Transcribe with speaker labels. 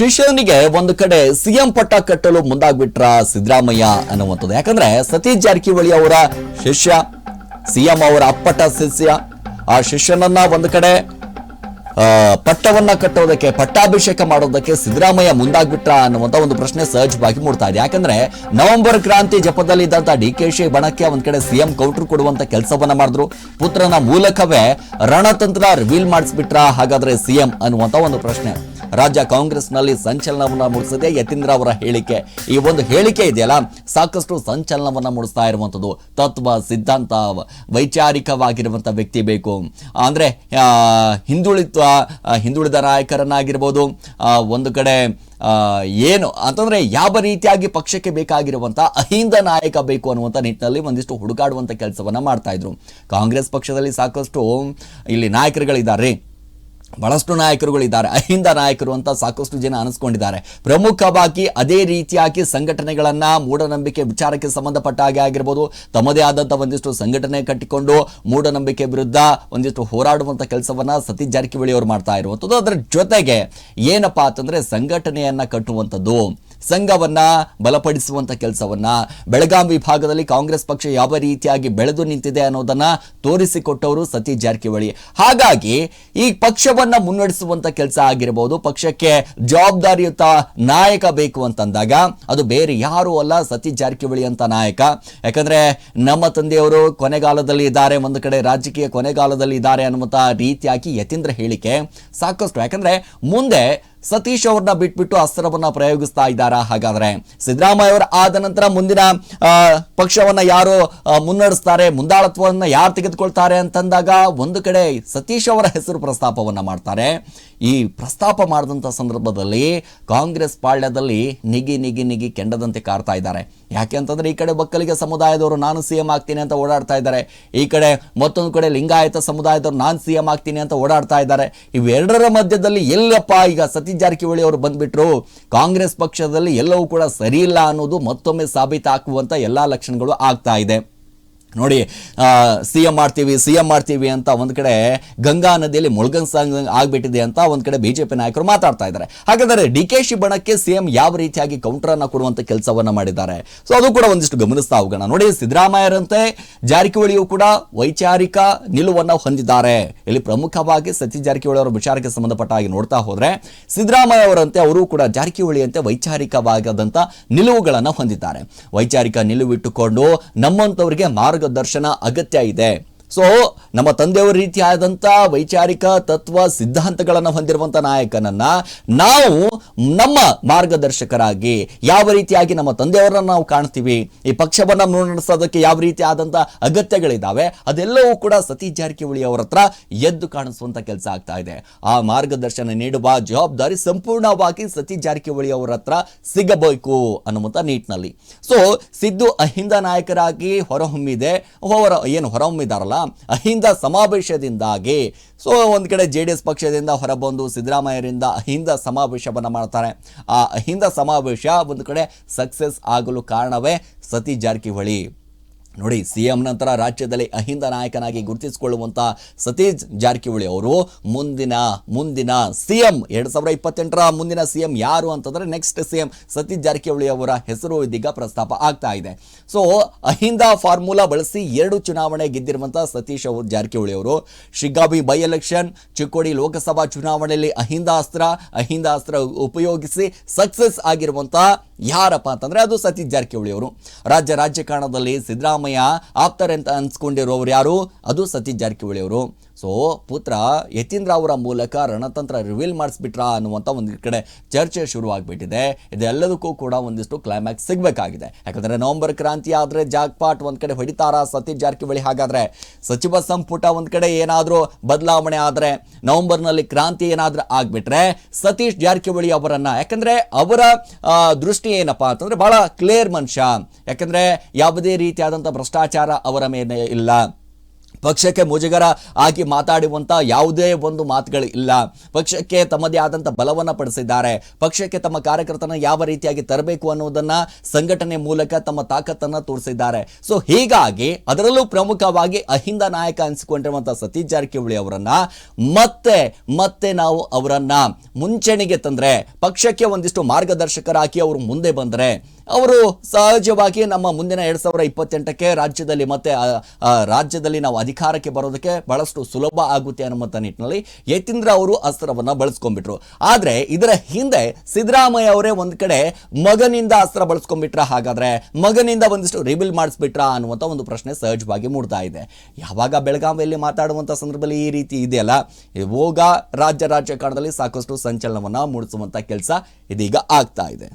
Speaker 1: ಶಿಷ್ಯನಿಗೆ ಒಂದು ಕಡೆ ಸಿಎಂ ಪಟ್ಟ ಕಟ್ಟಲು ಮುಂದಾಗ್ಬಿಟ್ರ ಸಿದ್ದರಾಮಯ್ಯ ಅನ್ನುವಂಥದ್ದು. ಯಾಕಂದ್ರೆ ಸತೀಶ್ ಜಾರಕಿಹೊಳಿ ಅವರ ಶಿಷ್ಯ, ಸಿಎಂ ಅವರ ಅಪ್ಪಟ ಶಿಷ್ಯ, ಆ ಶಿಷ್ಯನನ್ನ ಒಂದು ಕಡೆ ಪಟ್ಟವನ್ನ ಕಟ್ಟೋದಕ್ಕೆ, ಪಟ್ಟಾಭಿಷೇಕ ಮಾಡೋದಕ್ಕೆ ಸಿದ್ದರಾಮಯ್ಯ ಮುಂದಾಗ್ಬಿಟ್ರ ಅನ್ನುವಂತ ಒಂದು ಪ್ರಶ್ನೆ ಸಹಜವಾಗಿ ಮೂಡ್ತಾ ಇದೆ. ಯಾಕಂದ್ರೆ ನವೆಂಬರ್ ಕ್ರಾಂತಿ ಜಪದಲ್ಲಿ ಇದ್ದಂತ ಡಿ ಕೆ ಶಿ ಬಣಕ್ಕೆ ಒಂದ್ ಕಡೆ ಸಿಎಂ ಕೌಂಟರ್ ಕೊಡುವಂತ ಕೆಲಸವನ್ನ ಮಾಡಿದ್ರು. ಪುತ್ರನ ಮೂಲಕವೇ ರಣತಂತ್ರ ರಿವೀಲ್ ಮಾಡಿಸ್ಬಿಟ್ರ ಹಾಗಾದ್ರೆ ಸಿಎಂ ಅನ್ನುವಂತ ಒಂದು ಪ್ರಶ್ನೆ. ರಾಜ್ಯ ಕಾಂಗ್ರೆಸ್ನಲ್ಲಿ ಸಂಚಲನವನ್ನು ಮೂಡಿಸಿದೆ ಯತೀಂದ್ರ ಅವರ ಹೇಳಿಕೆ. ಈ ಒಂದು ಹೇಳಿಕೆ ಇದೆಯಲ್ಲ? ಸಾಕಷ್ಟು ಸಂಚಲನವನ್ನು ಮೂಡಿಸ್ತಾ ಇರುವಂಥದ್ದು. ತತ್ವ, ಸಿದ್ಧಾಂತ, ವೈಚಾರಿಕವಾಗಿರುವಂಥ ವ್ಯಕ್ತಿ ಬೇಕು. ಅಂದರೆ ಹಿಂದುಳಿತ ಹಿಂದುಳಿದ ನಾಯಕರನ್ನಾಗಿರ್ಬೋದು ಒಂದು ಕಡೆ ಏನು ಅಂತಂದರೆ ಯಾವ ರೀತಿಯಾಗಿ ಪಕ್ಷಕ್ಕೆ ಬೇಕಾಗಿರುವಂಥ ಅಹಿಂದ ನಾಯಕ ಬೇಕು ಅನ್ನುವಂಥ ನಿಟ್ಟಿನಲ್ಲಿ ಒಂದಿಷ್ಟು ಹುಡುಕಾಡುವಂಥ ಕೆಲಸವನ್ನು ಮಾಡ್ತಾ ಇದ್ರು. ಕಾಂಗ್ರೆಸ್ ಪಕ್ಷದಲ್ಲಿ ಸಾಕಷ್ಟು ಇಲ್ಲಿ ನಾಯಕರುಗಳಿದ್ದಾರೆ. ಬಹಳಷ್ಟು ನಾಯಕರುಗಳಿದ್ದಾರೆ. ಅಹಿಂದ ನಾಯಕರು ಅಂತ ಸಾಕಷ್ಟು ಜನ ಅನಿಸ್ಕೊಂಡಿದ್ದಾರೆ. ಪ್ರಮುಖವಾಗಿ ಅದೇ ರೀತಿಯಾಗಿ ಸಂಘಟನೆಗಳನ್ನ ಮೂಢನಂಬಿಕೆ ವಿಚಾರಕ್ಕೆ ಸಂಬಂಧಪಟ್ಟ ಹಾಗೆ ಆಗಿರ್ಬೋದು. ತಮ್ಮದೇ ಆದಂಥ ಒಂದಿಷ್ಟು ಸಂಘಟನೆ ಕಟ್ಟಿಕೊಂಡು ಮೂಢನಂಬಿಕೆ ವಿರುದ್ಧ ಒಂದಿಷ್ಟು ಹೋರಾಡುವಂತ ಕೆಲಸವನ್ನ ಸತಿ ಜಾರಕಿಹೊಳಿ ಅವರು ಮಾಡ್ತಾ ಇರುವಂಥದ್ದು ಅದರ ಜೊತೆಗೆ ಏನಪ್ಪಾ ಅಂತಂದ್ರೆ ಸಂಘಟನೆಯನ್ನ ಕಟ್ಟುವಂಥದ್ದು ಸಂಘವನ್ನ ಬಲಪಡಿಸುವಂತ ಕೆಲಸವನ್ನ ಬೆಳಗಾಂ ವಿಭಾಗದಲ್ಲಿ ಕಾಂಗ್ರೆಸ್ ಪಕ್ಷ ಯಾವ ರೀತಿಯಾಗಿ ಬೆಳೆದು ನಿಂತಿದೆ ಅನ್ನೋದನ್ನ ತೋರಿಸಿಕೊಟ್ಟವರು ಸತೀಶ್ ಜಾರಕಿಹೊಳಿ. ಹಾಗಾಗಿ ಈ ಪಕ್ಷವನ್ನ ಮುನ್ನಡೆಸುವಂತ ಕೆಲಸ ಆಗಿರಬಹುದು ಪಕ್ಷಕ್ಕೆ ಜವಾಬ್ದಾರಿಯುತ ನಾಯಕ ಬೇಕು ಅಂತಂದಾಗ ಅದು ಬೇರೆ ಯಾರು ಅಲ್ಲ ಸತೀಶ್ ಜಾರಕಿಹೊಳಿ ಅಂತ ನಾಯಕ. ಯಾಕಂದ್ರೆ ನಮ್ಮ ತಂದೆಯವರು ಕೊನೆಗಾಲದಲ್ಲಿ ಇದ್ದಾರೆ, ಒಂದು ಕಡೆ ರಾಜಕೀಯ ಕೊನೆಗಾಲದಲ್ಲಿ ಇದ್ದಾರೆ ಅನ್ನುವಂತ ರೀತಿಯಾಗಿ ಯತೀಂದ್ರ ಹೇಳಿಕೆ ಸಾಕಷ್ಟು. ಯಾಕಂದ್ರೆ ಮುಂದೆ ಸತೀಶ್ ಅವ್ರನ್ನ ಬಿಟ್ಬಿಟ್ಟು ಅಸ್ತ್ರವನ್ನ ಪ್ರಯೋಗಿಸ್ತಾ ಇದ್ದಾರಾ ಹಾಗಾದ್ರೆ? ಸಿದ್ದರಾಮಯ್ಯ ಅವರು ಆದ ನಂತರ ಮುಂದಿನ ಪಕ್ಷವನ್ನ ಯಾರು ಮುನ್ನಡೆಸ್ತಾರೆ, ಮುಂದಾಳತ್ವವನ್ನ ಯಾರು ತೆಗೆದುಕೊಳ್ತಾರೆ ಅಂತಂದಾಗ ಒಂದು ಕಡೆ ಸತೀಶ್ ಅವರ ಹೆಸರು ಪ್ರಸ್ತಾಪವನ್ನ ಮಾಡ್ತಾರೆ. ಈ ಪ್ರಸ್ತಾಪ ಮಾಡಿದಂಥ ಸಂದರ್ಭದಲ್ಲಿ ಕಾಂಗ್ರೆಸ್ ಪಾಳ್ಯದಲ್ಲಿ ನಿಗಿ ನಿಗಿ ನಿಗಿ ಕೆಂಡದಂತೆ ಕಾರ್ತಾ ಇದ್ದಾರೆ. ಯಾಕೆ ಅಂತಂದ್ರೆ ಈ ಕಡೆ ಒಕ್ಕಲಿಗ ಸಮುದಾಯದವರು ನಾನು ಸಿ ಎಂ ಆಗ್ತೀನಿ ಅಂತ ಓಡಾಡ್ತಾ ಇದ್ದಾರೆ. ಈ ಕಡೆ ಮತ್ತೊಂದು ಕಡೆ ಲಿಂಗಾಯತ ಸಮುದಾಯದವರು ನಾನು ಸಿ ಎಂ ಆಗ್ತೀನಿ ಅಂತ ಓಡಾಡ್ತಾ ಇದ್ದಾರೆ. ಇವೆರಡರ ಮಧ್ಯದಲ್ಲಿ ಎಲ್ಲಪ್ಪ ಈಗ ಸತೀಶ್ ಜಾರಕಿಹೊಳಿ ಅವರು ಬಂದ್ಬಿಟ್ರು. ಕಾಂಗ್ರೆಸ್ ಪಕ್ಷದಲ್ಲಿ ಎಲ್ಲವೂ ಕೂಡ ಸರಿಯಿಲ್ಲ ಅನ್ನೋದು ಮತ್ತೊಮ್ಮೆ ಸಾಬೀತಾಗುವಂಥ ಎಲ್ಲ ಲಕ್ಷಣಗಳು ಆಗ್ತಾ ಇದೆ. ನೋಡಿ ಸಿ ಎಂ ಮಾಡ್ತೀವಿ ಸಿ ಎಂ ಮಾಡ್ತೀವಿ ಅಂತ ಒಂದು ಕಡೆ ಗಂಗಾ ನದಿಯಲ್ಲಿ ಮುಳುಗನ್ಸ ಆಗ್ಬಿಟ್ಟಿದೆ ಅಂತ ಒಂದು ಕಡೆ ಬಿಜೆಪಿ ನಾಯಕರು ಮಾತಾಡ್ತಾ ಇದ್ದಾರೆ. ಹಾಗಾದರೆ ಡಿ ಕೆ ಶಿ ಬಣಕ್ಕೆ ಸಿ ಎಂ ಯಾವ ರೀತಿಯಾಗಿ ಕೌಂಟರ್ ಅನ್ನ ಕೊಡುವಂತ ಕೆಲಸವನ್ನ ಮಾಡಿದ್ದಾರೆ? ಸೊ ಅದು ಕೂಡ ಒಂದಿಷ್ಟು ಗಮನಿಸ್ತಾ ಹೋಗೋಣ. ನೋಡಿ, ಸಿದ್ದರಾಮಯ್ಯರಂತೆ ಜಾರಕಿಹೊಳಿಯು ಕೂಡ ವೈಚಾರಿಕ ನಿಲುವನ್ನ ಹೊಂದಿದ್ದಾರೆ. ಇಲ್ಲಿ ಪ್ರಮುಖವಾಗಿ ಸತೀಶ್ ಜಾರಕಿಹೊಳಿ ಅವರ ವಿಚಾರಕ್ಕೆ ಸಂಬಂಧಪಟ್ಟ ಹಾಗೆ ನೋಡ್ತಾ ಹೋದ್ರೆ, ಸಿದ್ದರಾಮಯ್ಯ ಅವರಂತೆ ಅವರು ಕೂಡ ಜಾರಕಿಹೊಳಿಯಂತೆ ವೈಚಾರಿಕವಾದಂತ ನಿಲುವುಗಳನ್ನು ಹೊಂದಿದ್ದಾರೆ. ವೈಚಾರಿಕ ನಿಲುವಿಟ್ಟುಕೊಂಡು ನಮ್ಮಂತವರಿಗೆ ಮಾರ್ಗದರ್ಶನ ಅಗತ್ಯ ಇದೆ. ಸೊ, ನಮ್ಮ ತಂದೆಯವರ ರೀತಿಯಾದಂಥ ವೈಚಾರಿಕ ತತ್ವ ಸಿದ್ಧಾಂತಗಳನ್ನು ಹೊಂದಿರುವಂಥ ನಾಯಕನನ್ನ ನಾವು ನಮ್ಮ ಮಾರ್ಗದರ್ಶಕರಾಗಿ ಯಾವ ರೀತಿಯಾಗಿ ನಮ್ಮ ತಂದೆಯವರನ್ನ ನಾವು ಕಾಣ್ತೀವಿ, ಈ ಪಕ್ಷವನ್ನು ಮುನ್ನಡೆಸೋದಕ್ಕೆ ಯಾವ ರೀತಿಯಾದಂಥ ಅಗತ್ಯಗಳಿದ್ದಾವೆ ಅದೆಲ್ಲವೂ ಕೂಡ ಸತೀಶ್ ಜಾರಕಿಹೊಳಿ ಅವರ ಹತ್ರ ಎದ್ದು ಕಾಣಿಸುವಂಥ ಕೆಲಸ ಆಗ್ತಾ ಇದೆ. ಆ ಮಾರ್ಗದರ್ಶನ ನೀಡುವ ಜವಾಬ್ದಾರಿ ಸಂಪೂರ್ಣವಾಗಿ ಸತೀಶ್ ಜಾರಕಿಹೊಳಿ ಅವರ ಹತ್ರ ಸಿಗಬೇಕು ಅನ್ನುವಂಥ ನಿಟ್ಟಿನಲ್ಲಿ. ಸೊ, ಸಿದ್ದು ಅಹಿಂದ ನಾಯಕರಾಗಿ ಹೊರಹೊಮ್ಮಿದೆ, ಹೊರ, ಏನು ಹೊರಹೊಮ್ಮಿದಾರಲ್ಲ ಅಹಿಂದ ಸಮಾವೇಶದಿಂದಾಗಿ, ಸೊ ಒಂದು ಕಡೆ ಜೆ ಡಿ ಎಸ್ ಪಕ್ಷದಿಂದ ಹೊರಬಂದು ಸಿದ್ದರಾಮಯ್ಯರಿಂದ ಅಹಿಂದ ಸಮಾವೇಶವನ್ನು ಮಾಡ್ತಾರೆ. ಆ ಅಹಿಂದ ಸಮಾವೇಶ ಒಂದು ಕಡೆ ಸಕ್ಸಸ್ ಆಗಲು ಕಾರಣವೇ ಸತಿ ಜಾರಕಿಹೊಳಿ. ನೋಡಿ ಸಿ ಎಂ ನಂತರ ರಾಜ್ಯದಲ್ಲಿ ಅಹಿಂದ ನಾಯಕನಾಗಿ ಗುರುತಿಸಿಕೊಳ್ಳುವಂಥ ಸತೀಶ್ ಜಾರಕಿಹೊಳಿ ಅವರು ಮುಂದಿನ ಮುಂದಿನ ಸಿ ಎಂ ಎರಡ್ ಸಾವಿರದ ಇಪ್ಪತ್ತೆಂಟರ ಮುಂದಿನ ಸಿ ಎಂ ಯಾರು ಅಂತಂದ್ರೆ next C M Satish Jarkiholi ಅವರ ಹೆಸರು ಇದೀಗ ಪ್ರಸ್ತಾಪ ಆಗ್ತಾ ಇದೆ. ಸೊ ಅಹಿಂದ ಫಾರ್ಮುಲಾ ಬಳಸಿ ಎರಡು ಚುನಾವಣೆ ಗೆದ್ದಿರುವಂಥ ಸತೀಶ್ ಜಾರಕಿಹೊಳಿ ಅವರು. ಶಿಗ್ಗಾಬಿ ಬೈ ಎಲೆಕ್ಷನ್ ಚಿಕ್ಕೋಡಿ ಲೋಕಸಭಾ ಚುನಾವಣೆಯಲ್ಲಿ ಅಹಿಂದ ಅಸ್ತ್ರ ಅಹಿಂದ ಅಸ್ತ್ರ ಉಪಯೋಗಿಸಿ ಸಕ್ಸಸ್ ಆಗಿರುವಂತ ಯಾರಪ್ಪ ಅಂತಂದರೆ ಅದು ಸತೀಶ್ ಜಾರಕಿಹೊಳಿ ಅವರು. ರಾಜ್ಯ ರಾಜಕಾರಣದಲ್ಲಿ ಸಿದ್ದರಾಮಯ್ಯ ಆಪ್ತರೆಂತ ಅನ್ಸ್ಕೊಂಡಿರೋರು ಯಾರು? ಅದು ಸತೀಶ್ ಜಾರಕಿಹೊಳಿ ಅವರು. ಸೊ ಪುತ್ರ ಯತೀಂದ್ರ ಅವರ ಮೂಲಕ ರಣತಂತ್ರ ರಿವೀಲ್ ಮಾಡಿಸ್ಬಿಟ್ರಾ ಅನ್ನುವಂಥ ಒಂದು ಕಡೆ ಚರ್ಚೆ ಶುರುವಾಗ್ಬಿಟ್ಟಿದೆ. ಇದೆಲ್ಲದಕ್ಕೂ ಕೂಡ ಒಂದಿಷ್ಟು ಕ್ಲೈಮ್ಯಾಕ್ಸ್ ಸಿಗಬೇಕಾಗಿದೆ. ಯಾಕಂದ್ರೆ ನವೆಂಬರ್ ಕ್ರಾಂತಿ ಆದ್ರೆ ಜಾಕ್ಪಾಟ್ ಒಂದು ಕಡೆ ಹೊಡಿತಾರ ಸತೀಶ್ ಜಾರಕಿಹೊಳಿ? ಹಾಗಾದ್ರೆ ಸಚಿವ ಸಂಪುಟ ಒಂದು ಕಡೆ ಏನಾದರೂ ಬದಲಾವಣೆ ಆದ್ರೆ ನವೆಂಬರ್ನಲ್ಲಿ ಕ್ರಾಂತಿ ಏನಾದರೂ ಆಗಿಬಿಟ್ರೆ ಸತೀಶ್ ಜಾರಕಿಹೊಳಿ ಅವರನ್ನು ಯಾಕಂದ್ರೆ ಅವರ ಆ, ದೃಷ್ಟಿ ಏನಪ್ಪಾ ಅಂತಂದರೆ ಭಾಳ ಕ್ಲಿಯರ್ ಮನುಷ್ಯ. ಯಾಕಂದ್ರೆ ಯಾವುದೇ ರೀತಿಯಾದಂಥ ಭ್ರಷ್ಟಾಚಾರ ಅವರ ಮೇಲೆ ಇಲ್ಲ. ಪಕ್ಷಕ್ಕೆ ಮುಜುಗರ ಆಗಿ ಮಾತಾಡುವಂಥ ಯಾವುದೇ ಒಂದು ಮಾತುಗಳು ಇಲ್ಲ. ಪಕ್ಷಕ್ಕೆ ತಮ್ಮದೇ ಆದಂಥ ಬಲವನ್ನು ಪಡಿಸಿದ್ದಾರೆ. ಪಕ್ಷಕ್ಕೆ ತಮ್ಮ ಕಾರ್ಯಕರ್ತನ ಯಾವ ರೀತಿಯಾಗಿ ತರಬೇಕು ಅನ್ನೋದನ್ನು ಸಂಘಟನೆ ಮೂಲಕ ತಮ್ಮ ತಾಕತ್ತನ್ನು ತೋರಿಸಿದ್ದಾರೆ. ಸೊ ಹೀಗಾಗಿ ಅದರಲ್ಲೂ ಪ್ರಮುಖವಾಗಿ ಅಹಿಂದ ನಾಯಕ ಅನಿಸಿಕೊಂಡಿರುವಂಥ ಸತೀಶ್ ಜಾರಕಿಹೊಳಿ ಅವರನ್ನು ಮತ್ತೆ ಮತ್ತೆ ನಾವು ಅವರನ್ನು ಮುಂಚೂಣಿಗೆ ತಂದರೆ, ಪಕ್ಷಕ್ಕೆ ಒಂದಿಷ್ಟು ಮಾರ್ಗದರ್ಶಕರಾಗಿ ಅವರು ಮುಂದೆ ಬಂದ್ರೆ ಅವರು ಸಹಜವಾಗಿ ನಮ್ಮ ಮುಂದಿನ ಎರಡು ಸಾವಿರದ ಇಪ್ಪತ್ತೆಂಟಕ್ಕೆ ರಾಜ್ಯದಲ್ಲಿ ಮತ್ತೆ ರಾಜ್ಯದಲ್ಲಿ ನಾವು ಅಧಿಕಾರಕ್ಕೆ ಬರೋದಕ್ಕೆ ಬಹಳಷ್ಟು ಸುಲಭ ಆಗುತ್ತೆ ಅನ್ನುವಂಥ ನಿಟ್ಟಿನಲ್ಲಿ ಯತೀಂದ್ರ ಅವರು ಅಸ್ತ್ರವನ್ನು ಬಳಸ್ಕೊಂಡ್ಬಿಟ್ರು. ಆದರೆ ಇದರ ಹಿಂದೆ ಸಿದ್ದರಾಮಯ್ಯ ಅವರೇ ಒಂದು ಕಡೆ ಮಗನಿಂದ ಅಸ್ತ್ರ ಬಳಸ್ಕೊಂಡ್ಬಿಟ್ರ ಹಾಗಾದರೆ ಮಗನಿಂದ ಒಂದಿಷ್ಟು ರಿಬಿಲ್ ಮಾಡಿಸ್ಬಿಟ್ರ ಅನ್ನುವಂಥ ಒಂದು ಪ್ರಶ್ನೆ ಸಹಜವಾಗಿ ಮೂಡ್ತಾ ಇದೆ. ಯಾವಾಗ ಬೆಳಗಾವಿಯಲ್ಲಿ ಮಾತಾಡುವಂಥ ಸಂದರ್ಭದಲ್ಲಿ ಈ ರೀತಿ ಇದೆಯಲ್ಲ? ಹೋಗ ರಾಜ್ಯ ರಾಜಕಾರಣದಲ್ಲಿ ಸಾಕಷ್ಟು ಸಂಚಲನವನ್ನು ಮೂಡಿಸುವಂಥ ಕೆಲಸ ಇದೀಗ ಆಗ್ತಾ ಇದೆ.